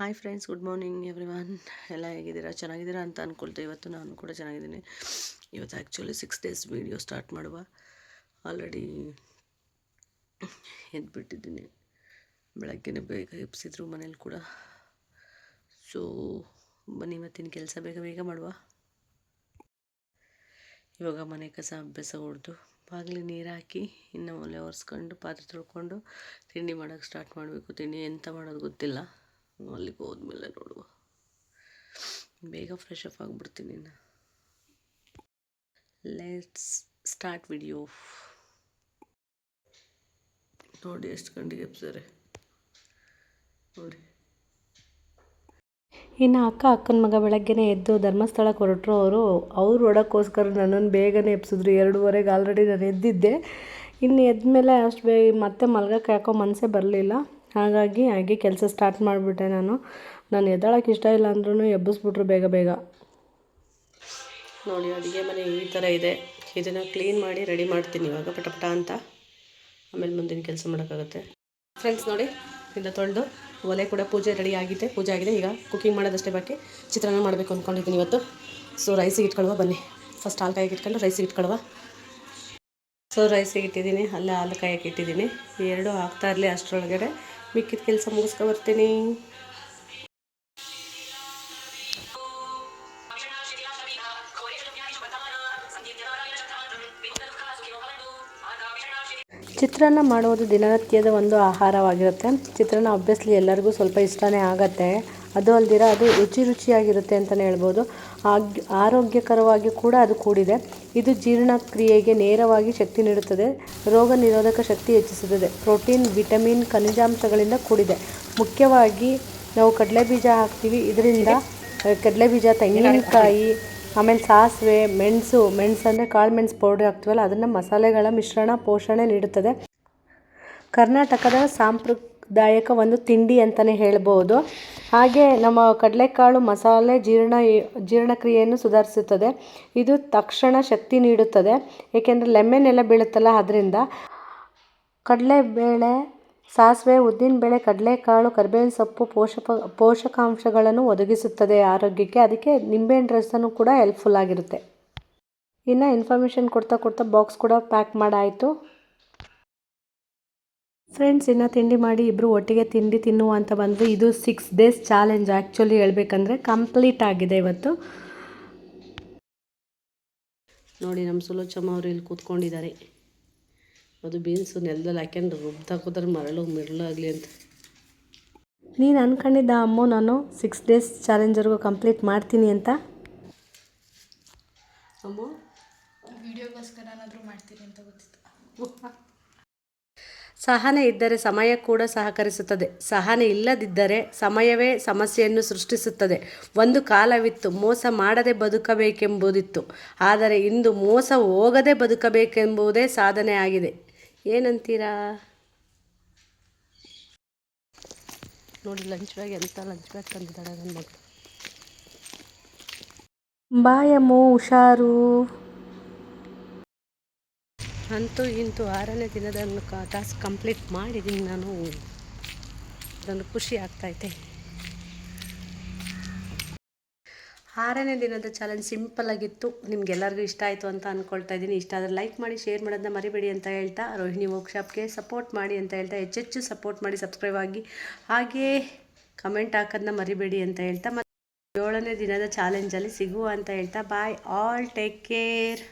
Hi friends good morning everyone ಎಲ್ಲ ಹೇಗಿದ್ದೀರಾ? ಚೆನ್ನಾಗಿದ್ದೀರಾ ಅಂತ ಅಂದ್ಕೊಳ್ತೇವೆ ಇವತ್ತು ನಾನು ಕೂಡ ಚೆನ್ನಾಗಿದ್ದೀನಿ. ಇವತ್ತು actually six days video start ಮಾಡುವ. ಆಲ್ರೆಡಿ ಎದ್ಬಿಟ್ಟಿದ್ದೀನಿ. ಬೆಳಗ್ಗೆನೇ ಬೇಗ ಎಬ್ಸಿದ್ರು ಮನೇಲಿ ಕೂಡ. ಸೊ ಬನ್ನಿ ಇವತ್ತಿನ ಕೆಲಸ ಬೇಗ ಬೇಗ ಮಾಡುವ. ಇವಾಗ ಮನೆ ಕಸ, ಅಭ್ಯಾಸ ಹೊಡೆದು ಬಾಗಿಲು ನೀರು ಹಾಕಿ ಇನ್ನು ಒಲೆ ಒರೆಸ್ಕೊಂಡು, ಪಾತ್ರೆ ತೊಳ್ಕೊಂಡು ತಿಂಡಿ ಮಾಡೋಕ್ಕೆ ಸ್ಟಾರ್ಟ್ ಮಾಡಬೇಕು. ತಿಂಡಿ ಎಂತ ಮಾಡೋದು ಗೊತ್ತಿಲ್ಲ. ಅಲ್ಲಿಗೆ ಹೋದ್ಮೇಲೆ ನೋಡುವ. ಬೇಗ ಫ್ರೆಶ್ ಅಪ್ ಆಗಿಬಿಡ್ತೀನಿ ಲೆಟ್ಸ್ ಸ್ಟಾರ್ಟ್ ವಿಡಿಯೋ ನೋಡಿ ಎಷ್ಟು ಗಂಟೆಗೆ ಎಬ್ಸರೆ ನೋಡಿ. ಇನ್ನು ಅಕ್ಕ ಅಕ್ಕನ ಮಗ ಬೆಳಗ್ಗೆನೇ ಎದ್ದು ಧರ್ಮಸ್ಥಳಕ್ಕೆ ಹೊರಟರು ಅವರು. ಅವ್ರು ಹೊಡೋಕ್ಕೋಸ್ಕರ ನನ್ನನ್ನು ಬೇಗನೆ ಎಪ್ಸಿದ್ರು ಎರಡೂವರೆಗೆ ಆಲ್ರೆಡಿ ನಾನು ಎದ್ದಿದ್ದೆ. ಇನ್ನು ಎದ್ದ ಮೇಲೆ ಅಷ್ಟು ಬೇಗ ಮತ್ತೆ ಮಲ್ಗಕ್ಕೆ ಯಾಕೋ ಮನಸ್ಸೇ ಬರಲಿಲ್ಲ. ಹಾಗಾಗಿ ಹಾಗೆ ಕೆಲಸ ಸ್ಟಾರ್ಟ್ ಮಾಡಿಬಿಟ್ಟೆ ನಾನು. ನಾನು ಎದ್ದಾಳಕ್ಕೆ ಇಷ್ಟ ಇಲ್ಲ ಅಂದ್ರೂ ಎಬ್ಬಿಸ್ಬಿಟ್ರು ಬೇಗ ಬೇಗ. ನೋಡಿ, ಅಡುಗೆ ಮನೆ ಈ ಥರ ಇದೆ. ಇದನ್ನು ಕ್ಲೀನ್ ಮಾಡಿ ರೆಡಿ ಮಾಡ್ತೀನಿ ಇವಾಗ, ಪಟ ಪಟ ಅಂತ. ಆಮೇಲೆ ಮುಂದಿನ ಕೆಲಸ ಮಾಡೋಕ್ಕಾಗುತ್ತೆ. ಫ್ರೆಂಡ್ಸ್ ನೋಡಿ ಇಲ್ಲ ತೊಳೆದು ಒಲೆ ಕೂಡ ಪೂಜೆ ರೆಡಿ ಆಗಿದೆ, ಪೂಜೆ ಆಗಿದೆ. ಈಗ ಕುಕ್ಕಿಂಗ್ ಮಾಡೋದಷ್ಟೇ ಬಾಕಿ. ಚಿತ್ರಾನ್ನ ಮಾಡಬೇಕು ಅಂದ್ಕೊಂಡಿದ್ದೀನಿ ಇವತ್ತು. ಸೊ ರೈಸಿಗೆ ಇಟ್ಕೊಳ್ಳುವ ಬನ್ನಿ. ಫಸ್ಟ್ ಹಾಲು ಕಾಯಿಗೆ ಇಟ್ಕೊಂಡು ರೈಸಿಗೆ ಇಟ್ಕೊಳ್ಳುವ ಸೊ ರೈಸಿಗೆ ಇಟ್ಟಿದ್ದೀನಿ ಅಲ್ಲೇ ಹಾಲು ಕಾಯಕ್ಕೆ ಇಟ್ಟಿದ್ದೀನಿ ಎರಡು ಹಾಕ್ತಾ ಇರಲಿ ಅಷ್ಟರೊಳಗಡೆ. ಮಿಕ್ಕಿದ ಕೆಲಸ ಮುಗಿಸ್ಕೊ ಚಿತ್ರಾನ್ನ ಮಾಡುವುದು ದಿನನಿತ್ಯದ ಒಂದು ಆಹಾರವಾಗಿರುತ್ತೆ. ಚಿತ್ರಾನ್ನ ಆಬ್ವಿಯಸ್ಲಿ ಎಲ್ಲರಿಗೂ ಸ್ವಲ್ಪ ಇಷ್ಟನೇ ಆಗತ್ತೆ. ಅದು ಅಲ್ದಿರ ಅದು ರುಚಿ ರುಚಿಯಾಗಿರುತ್ತೆ ಅಂತಲೇ ಹೇಳ್ಬೋದು. ಆಗ್, ಆರೋಗ್ಯಕರವಾಗಿ ಕೂಡ ಅದು ಕೂಡಿದೆ. ಇದು ಜೀರ್ಣಕ್ರಿಯೆಗೆ ನೇರವಾಗಿ ಶಕ್ತಿ ನೀಡುತ್ತದೆ. ರೋಗ ನಿರೋಧಕ ಶಕ್ತಿ ಹೆಚ್ಚಿಸುತ್ತದೆ. ಪ್ರೋಟೀನ್, ವಿಟಮಿನ್, ಖನಿಜಾಂಶಗಳಿಂದ ಕೂಡಿದೆ. ಮುಖ್ಯವಾಗಿ ನಾವು ಕಡಲೆ ಬೀಜ ಹಾಕ್ತೀವಿ. ಇದರಿಂದ ಕಡಲೆ ಬೀಜ ತೆಂಗಿನಕಾಯಿ ಆಮೇಲೆ ಸಾಸಿವೆ, ಮೆಣಸು ಮೆಣಸು ಅಂದರೆ ಕಾಳು ಮೆಣಸು ಪೌಡ್ರ್ ಹಾಕ್ತೀವಲ್ಲ, ಅದನ್ನು ಮಸಾಲೆಗಳ ಮಿಶ್ರಣ ಪೋಷಣೆ ನೀಡುತ್ತದೆ. ಕರ್ನಾಟಕದ ಸಾಂಪ್ರದಾಯಿಕ ಒಂದು ತಿಂಡಿ ಅಂತಲೇ ಹೇಳ್ಬೋದು. ಹಾಗೆ ನಮ್ಮ ಕಡಲೆಕಾಳು ಮಸಾಲೆ ಜೀರ್ಣ, ಜೀರ್ಣಕ್ರಿಯೆಯನ್ನು ಸುಧಾರಿಸುತ್ತದೆ. ಇದು ತಕ್ಷಣ ಶಕ್ತಿ ನೀಡುತ್ತದೆ. ಏಕೆಂದರೆ ಲೆಮೆನ್ ಎಲ್ಲ ಬೀಳುತ್ತಲ್ಲ, ಅದರಿಂದ ಕಡಲೆಬೇಳೆ ಸಾಸಿವೆ, ಉದ್ದಿನ ಬೇಳೆ, ಕಡಲೆಕಾಳು, ಕರಿಬೇವಿನ ಸೊಪ್ಪು ಪೋಷಕ, ಪೋಷಕಾಂಶಗಳನ್ನು ಒದಗಿಸುತ್ತದೆ ಆರೋಗ್ಯಕ್ಕೆ. ಅದಕ್ಕೆ ನಿಂಬೆಹಣ್ಣು ರಸನೂ ಕೂಡ ಹೆಲ್ಪ್ಫುಲ್ ಆಗಿರುತ್ತೆ. ಇನ್ನು ಇನ್ಫಾರ್ಮೇಷನ್ ಕೊಡ್ತಾ ಕೊಡ್ತಾ ಬಾಕ್ಸ್ ಕೂಡ ಪ್ಯಾಕ್ ಮಾಡಾಯಿತು. ಫ್ರೆಂಡ್ಸ್ ಇನ್ನು ತಿಂಡಿ ಮಾಡಿ ಇಬ್ಬರು ಒಟ್ಟಿಗೆ ತಿಂಡಿ ತಿನ್ನುವ ಅಂತ ಬಂದರೆ. ಇದು ಸಿಕ್ಸ್ ಡೇಸ್ ಚಾಲೆಂಜ್ ಆ್ಯಕ್ಚುಲಿ ಹೇಳ್ಬೇಕಂದ್ರೆ ಕಂಪ್ಲೀಟ್ ಆಗಿದೆ ಇವತ್ತು. ನೋಡಿ ನಮ್ಮ ಸುಲೋಚಮ್ಮ ಅವರು ಇಲ್ಲಿ ಕೂತ್ಕೊಂಡಿದ್ದಾರೆ. ಅದು ಬೀನ್ಸು ನೆಲದಲ್ಲಿ ಹಾಕ್ಯಂಡು ರುಬ್ತಾ ಕೂತಾರೆ ಮರಳು ಮಿರಳಾಗಲಿ ಅಂತ. ನೀನು ಅಂದ್ಕೊಂಡಿದ್ದ ಅಮ್ಮೋ ನಾನು ಸಿಕ್ಸ್ ಡೇಸ್ ಚಾಲೆಂಜರ್ಗೂ ಕಂಪ್ಲೀಟ್ ಮಾಡ್ತೀನಿ ಅಂತ? ಅಮ್ಮ? ವಿಡಿಯೋಗೋಸ್ಕರನಾದರೂ ಮಾಡ್ತೀನಿ ಅಂತ ಗೊತ್ತಿತ್ತು. ಸಹನೆ ಇದ್ದರೆ ಸಮಯ ಕೂಡ ಸಹಕರಿಸುತ್ತದೆ. ಸಹನೆ ಇಲ್ಲದಿದ್ದರೆ ಸಮಯವೇ ಸಮಸ್ಯೆಯನ್ನು ಸೃಷ್ಟಿಸುತ್ತದೆ. ಒಂದು ಕಾಲವಿತ್ತು ಮೋಸ ಮಾಡದೆ ಬದುಕಬೇಕೆಂಬುದಿತ್ತು. ಆದರೆ ಇಂದು ಮೋಸ ಹೋಗದೆ ಬದುಕಬೇಕೆಂಬುದೇ ಸಾಧನೆ ಆಗಿದೆ ಏನಂತೀರಾ? ನೋಡಿ ಲಂಚ್ ಬ್ಯಾಗ್ ಎಂತ ಲಂಚ್ ಬ್ಯಾಗ್ ತಂದಿದ್ದಾಳೆ ನನ್ನ ಮಗಳು ಬಾಯಮ್ಮು ಹುಷಾರು. ಅಂತೂ ಇಂತೂ ಆರನೇ ದಿನದ ಟಾಸ್ಕ್ ಕಂಪ್ಲೀಟ್ ಮಾಡಿದ್ದೀನಿ ನಾನು. ಅದೊಂದು ಖುಷಿ ಆಗ್ತೈತೆ ಆರನೇ ದಿನದ ಚಾಲೆಂಜ್ ಸಿಂಪಲ್ ಆಗಿತ್ತು. ನಿಮ್ಗೆಲ್ಲರಿಗೂ ಇಷ್ಟ ಆಯಿತು ಅಂತ ಅಂದ್ಕೊಳ್ತಾ ಇದ್ದೀನಿ. ಇಷ್ಟ ಆದರೆ ಲೈಕ್ ಮಾಡಿ ಶೇರ್ ಮಾಡೋದನ್ನ ಮರಿಬೇಡಿ ಅಂತ ಹೇಳ್ತಾ ರೋಹಿಣಿ ವರ್ಕ್ಶಾಪ್ಗೆ ಸಪೋರ್ಟ್ ಮಾಡಿ ಅಂತ ಹೇಳ್ತಾ ಹೆಚ್ಚೆಚ್ಚು ಸಪೋರ್ಟ್ ಮಾಡಿ ಸಬ್ಸ್ಕ್ರೈಬ್ ಆಗಿ ಹಾಗೇ ಕಮೆಂಟ್ ಹಾಕೋದನ್ನ ಮರಿಬೇಡಿ ಅಂತ ಹೇಳ್ತಾ ಮತ್ತು ಏಳನೇ ದಿನದ ಚಾಲೆಂಜಲ್ಲಿ ಸಿಗುವ ಅಂತ ಹೇಳ್ತಾ ಬಾಯ್ ಆಲ್ ಟೇಕ್ ಕೇರ್